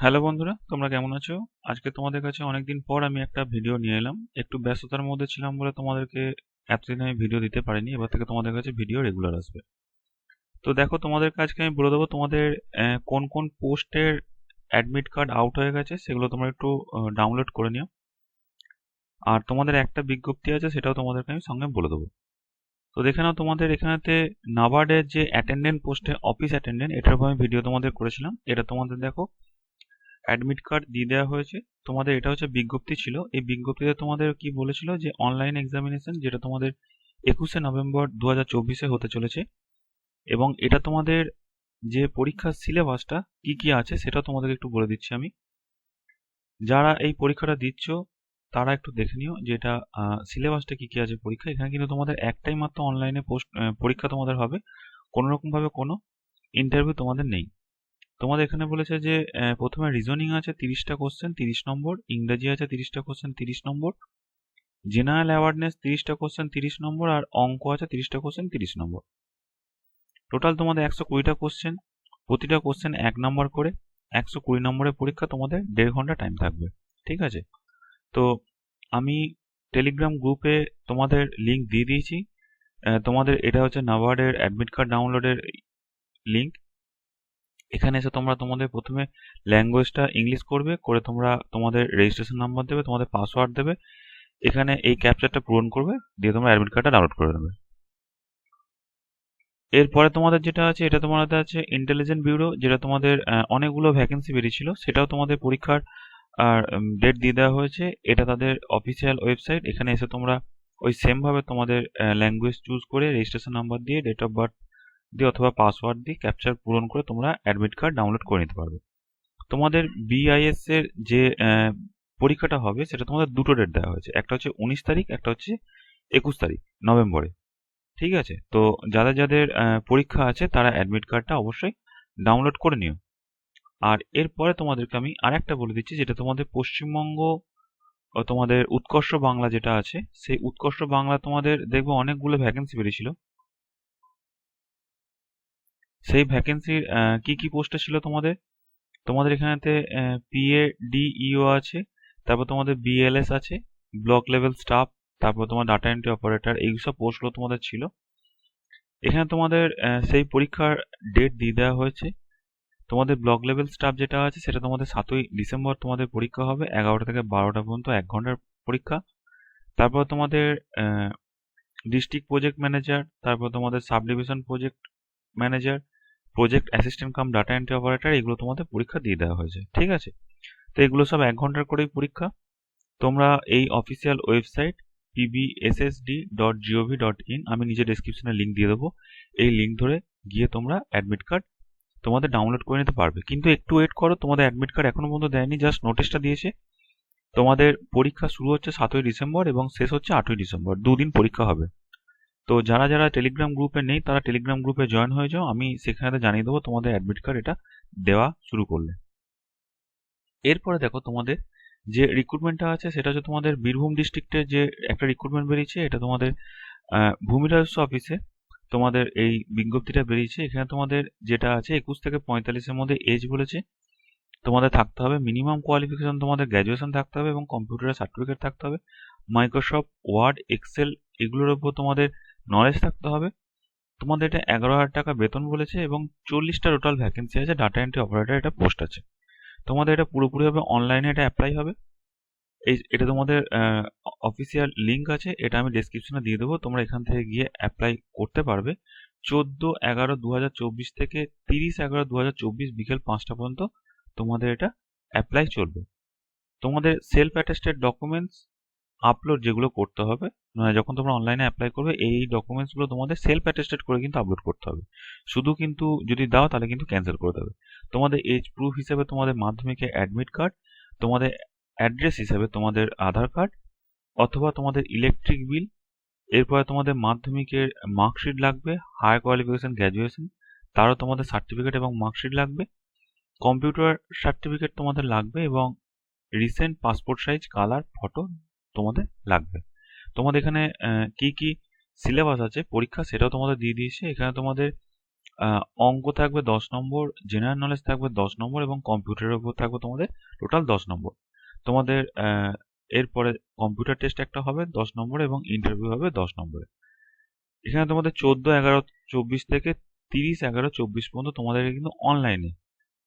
Hello বন্ধুরা, তোমরা কেমন আছো? আজকে তোমাদের কাছে অনেকদিন পর আমি একটা ভিডিও নিয়ে এলাম। একটু ব্যস্ততার মধ্যে ছিলাম বলে তোমাদেরকে এতদিন আমি ভিডিও দিতে পারিনি, এবার থেকে তোমাদের কাছে ভিডিও রেগুলার আসবে। তো দেখো, তোমাদের কাজকে আমি বলে দেবো, তোমাদের কোন কোন পোস্টের অ্যাডমিট কার্ড আউট হয়ে গেছে সেগুলো তোমরা একটু ডাউনলোড করে নিও। আর তোমাদের একটা বিজ্ঞপ্তি আছে, সেটাও তোমাদেরকে আমি সঙ্গে বলে দেবো। তো দেখে নাও, তোমাদের এখানেতে নাবার্ডের যে অ্যাটেন্ডেন্ট পোস্টে অফিস অ্যাটেন্ডেন্ট এটার উপর আমি ভিডিও তোমাদের করেছিলাম। এটা তোমাদের দেখো অ্যাডমিট কার্ড দিয়ে দেওয়া হয়েছে। তোমাদের এটা হচ্ছে বিজ্ঞপ্তি ছিল। এই বিজ্ঞপ্তিতে তোমাদের কি বলেছিল যে অনলাইন এক্সামিনেশন যেটা তোমাদের একুশে নভেম্বর দু হাজার চব্বিশে হতে চলেছে এবং এটা তোমাদের যে পরীক্ষার সিলেবাসটা কি কি আছে সেটাও তোমাদেরকে একটু বলে দিচ্ছি আমি। যারা এই পরীক্ষাটা দিচ্ছ, তারা একটু দেখে নিও যে এটা সিলেবাসটা কি কি আছে পরীক্ষা। এখানে কিন্তু তোমাদের একটাই মাত্র অনলাইনে পোস্ট পরীক্ষা তোমাদের হবে। কোনো রকমভাবে কোনো ইন্টারভিউ তোমাদের নেই। তোমাদের এখানে বলেছে যে প্রথমে রিজনিং আছে তিরিশটা কোশ্চেন তিরিশ নম্বর, ইংরেজি আছে তিরিশটা কোশ্চেন তিরিশ নম্বর জেনারেল অ্যাওয়ারনেস তিরিশটা কোশ্চেন তিরিশ নম্বর, আর অঙ্ক আছে তিরিশটা কোশ্চেন তিরিশ নম্বর। টোটাল তোমাদের একশো কুড়িটা কোশ্চেন প্রতিটা কোশ্চেন এক নম্বর করে, একশো কুড়ি নম্বরের পরীক্ষা তোমাদের দেড় ঘণ্টা টাইম থাকবে, ঠিক আছে? তো আমি টেলিগ্রাম গ্রুপে তোমাদের লিংক দিয়ে দিয়েছি তোমাদের এটা হচ্ছে নাবার্ডের অ্যাডমিট কার্ড ডাউনলোডের লিংক এখানে এসে তোমরা তোমাদের প্রথমে ল্যাঙ্গুয়েজটা ইংলিশ করবে, করে তোমরা তোমাদের রেজিস্ট্রেশন নাম্বার দেবে, তোমাদের পাসওয়ার্ড দেবে। এখানে এই ক্যাপচারটা পূরণ করবে, দিয়ে তোমরা অ্যাডমিট কার্ডটা ডাউনলোড করে নেবে এরপরে তোমাদের যেটা আছে, এটা তোমাদের আছে ইন্টেলিজেন্ট ব্যুরো যেটা তোমাদের অনেকগুলো ভ্যাকেন্সি বেরিয়েছিল। সেটাও তোমাদের পরীক্ষার, আর ডেট দিয়ে দেওয়া হয়েছে। এটা তাদের অফিসিয়াল ওয়েবসাইট এখানে এসে তোমরা ওই সেমভাবে তোমাদের ল্যাঙ্গুয়েজ চুজ করে রেজিস্ট্রেশন নাম্বার দিয়ে ডেট অফ বার্থ দিয়ে অথবা পাসওয়ার্ড দিয়ে ক্যাপচার পূরণ করে তোমরা অ্যাডমিট কার্ড ডাউনলোড করে নিতে পারবে। তোমাদের বিআইএস এর যে পরীক্ষাটা হবে, সেটা তোমাদের দুটো ডেট দেওয়া হয়েছে। একটা হচ্ছে উনিশ তারিখ, একটা হচ্ছে একুশ তারিখ, নভেম্বরে। ঠিক আছে? তো যাদের যাদের পরীক্ষা আছে, তারা অ্যাডমিট কার্ডটা অবশ্যই ডাউনলোড করে নিও। আর এরপরে তোমাদেরকে আমি আরেকটা বলে দিচ্ছি, যেটা তোমাদের পশ্চিমবঙ্গ তোমাদের উৎকর্ষ বাংলা যেটা আছে, সেই উৎকর্ষ বাংলা তোমাদের দেখব অনেকগুলো ভ্যাকেন্সি বেরিয়েছিল। সেই ভ্যাকেন্সির কি কি পোস্টে ছিল তোমাদের? তোমাদের এখানেতে পিএ ডিইও আছে, তারপর তোমাদের বিএলএস আছে ব্লক লেভেল স্টাফ তারপর তোমার ডাটা এন্ট্রি অপারেটর এই সব পোস্টগুলো তোমাদের ছিল। এখানে তোমাদের সেই পরীক্ষার ডেট দিয়ে দেওয়া হয়েছে। তোমাদের ব্লক লেভেল স্টাফ যেটা আছে, সেটা তোমাদের সাতই ডিসেম্বর তোমাদের পরীক্ষা হবে, এগারোটা থেকে বারোটা পর্যন্ত এক ঘণ্টার পরীক্ষা। তারপর তোমাদের ডিস্ট্রিক্ট প্রজেক্ট ম্যানেজার তারপর তোমাদের sub division project manager project assistant cum data entry operator এগুলো তোমাদের পরীক্ষা দিয়ে দেওয়া হয়েছে, ঠিক আছে? তো এগুলো সব এক ঘণ্টার করেই পরীক্ষা। তোমরা এই official website PBSSD dot G O V dot in আমি নিচে ডেসক্রিপশনে লিঙ্ক দিয়ে দেবো। এই লিঙ্ক ধরে গিয়ে তোমরা অ্যাডমিট কার্ড তোমাদের ডাউনলোড করে নিতে পারবে। কিন্তু একটু ওয়েট করো, তোমাদের অ্যাডমিট কার্ড এখনও পর্যন্ত দেয়নি জাস্ট নোটিশটা দিয়েছে। তোমাদের পরীক্ষা শুরু হচ্ছে সাতই ডিসেম্বর এবং শেষ হচ্ছে আটই ডিসেম্বর, দুদিন পরীক্ষা হবে। তো যারা যারা টেলিগ্রাম গ্রুপে নেই, তারা টেলিগ্রাম গ্রুপে জয়েন হয়ে যাও। আমি সেখানে জানিয়ে দেবো তোমাদের অ্যাডমিট কার্ড এটা দেওয়া শুরু করলে। এরপরে দেখো তোমাদের যে রিক্রুটমেন্টটা আছে, সেটা হচ্ছে তোমাদের বীরভূম ডিস্ট্রিক্টের যে একটা রিক্রুটমেন্ট বেরিয়েছে, এটা তোমাদের ভূমি রাজস্ব অফিসে তোমাদের এই বিজ্ঞপ্তিটা বেরিয়েছে। এখানে তোমাদের যেটা আছে, একুশ থেকে পঁয়তাল্লিশের মধ্যে এজ বলেছে। তোমাদের থাকতে হবে মিনিমাম কোয়ালিফিকেশন তোমাদের গ্র্যাজুয়েশন থাকতে হবে এবং কম্পিউটারের সার্টিফিকেট থাকতে হবে। মাইক্রোসফট ওয়ার্ড এক্সেল এগুলোর উপর তোমাদের নলেজ থাকতে হবে। তোমাদের এটা এগারো হাজার টাকা বেতন বলেছে এবং চল্লিশটা টোটাল ভ্যাকেন্সি আছে ডাটা এন্ট্রি অপারেটার এটা পোস্ট আছে। তোমাদের এটা পুরোপুরিভাবে অনলাইনে এটা অ্যাপ্লাই হবে। এই, এটা তোমাদের অফিসিয়াল লিঙ্ক আছে, এটা আমি ডেসক্রিপশনে দিয়ে দেবো। তোমরা এখান থেকে গিয়ে অ্যাপ্লাই করতে পারবে। চোদ্দ এগারো দু থেকে তিরিশ এগারো দু বিকেল পাঁচটা পর্যন্ত তোমাদের এটা অ্যাপ্লাই চলবে। তোমাদের সেলফ অ্যাটেস্টেড ডকুমেন্টস আপলোড যেগুলো করতে হবে মানে যখন তোমরা অনলাইনে অ্যাপ্লাই করবে, এই ডকুমেন্টসগুলো তোমাদের সেলফ অ্যাটেস্টেড করে কিন্তু আপলোড করতে হবে। শুধু কিন্তু যদি দাও, তাহলে কিন্তু ক্যান্সেল করে দেবে। তোমাদের এজ প্রুফ হিসেবে তোমাদের মাধ্যমিকে অ্যাডমিট কার্ড তোমাদের অ্যাড্রেস হিসেবে তোমাদের আধার কার্ড অথবা তোমাদের ইলেকট্রিক বিল এরপরে তোমাদের মাধ্যমিকের মার্কশিট লাগবে হায়ার কোয়ালিফিকেশন গ্র্যাজুয়েশন তারও তোমাদের সার্টিফিকেট এবং মার্কশিট লাগবে কম্পিউটার সার্টিফিকেট তোমাদের লাগবে এবং recent passport size colour photo তোমাদের লাগবে। তোমাদের এখানে কি কি সিলেবাস আছে? পরীক্ষা, সেটাও তোমাদের দিয়ে দিয়েছে। এখানে তোমাদের অঙ্ক থাকবে দশ নম্বর জেনারেল নলেজ থাকবে দশ নম্বর এবং কম্পিউটারের উপর থাকবে তোমাদের টোটাল দশ নম্বর। তোমাদের এরপরে কম্পিউটার টেস্ট একটা হবে দশ নম্বরে এবং ইন্টারভিউ হবে দশ নম্বরে। এখানে তোমাদের চোদ্দ, এগারো, চব্বিশ থেকে তিরিশ, এগারো, চব্বিশ পর্যন্ত তোমাদের কিন্তু অনলাইনে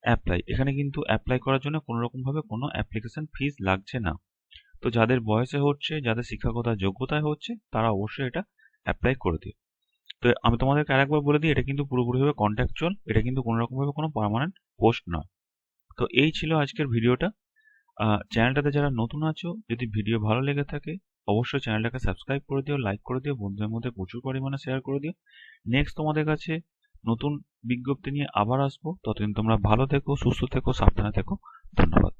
অ্যাপ্লাই এখানে কিন্তু অ্যাপ্লাই করার জন্য কোনো রকম ভাবে কোনো অ্যাপ্লিকেশন ফিস লাগছে না। তো যাদের বয়সে হচ্ছে, যাদের শিক্ষাগত যোগ্যতায় হচ্ছে, তারা অবশ্যই এটা অ্যাপ্লাই করে দিও। তো আমি তোমাদেরকে আরেকবার বলে দিই, এটা কিন্তু পুরোপুরিভাবে কন্ট্যাকচুয়াল এটা কিন্তু কোনো রকমভাবে কোনো পার্মানেন্ট পোস্ট নয়। তো এই ছিল আজকের ভিডিওটা। চ্যানেলটাতে যারা নতুন আছো, যদি ভিডিও ভালো লেগে থাকে, অবশ্যই চ্যানেলটাকে সাবস্ক্রাইব করে দিও লাইক করে দিও, বন্ধুদের মধ্যে প্রচুর পরিমাণে শেয়ার করে দিও। নেক্সট তোমাদের কাছে নতুন বিজ্ঞপ্তি নিয়ে আবার আসব। ততদিন তোমরা ভালো থেকো, সুস্থ থেকো, সাবধানে থেকো। ধন্যবাদ।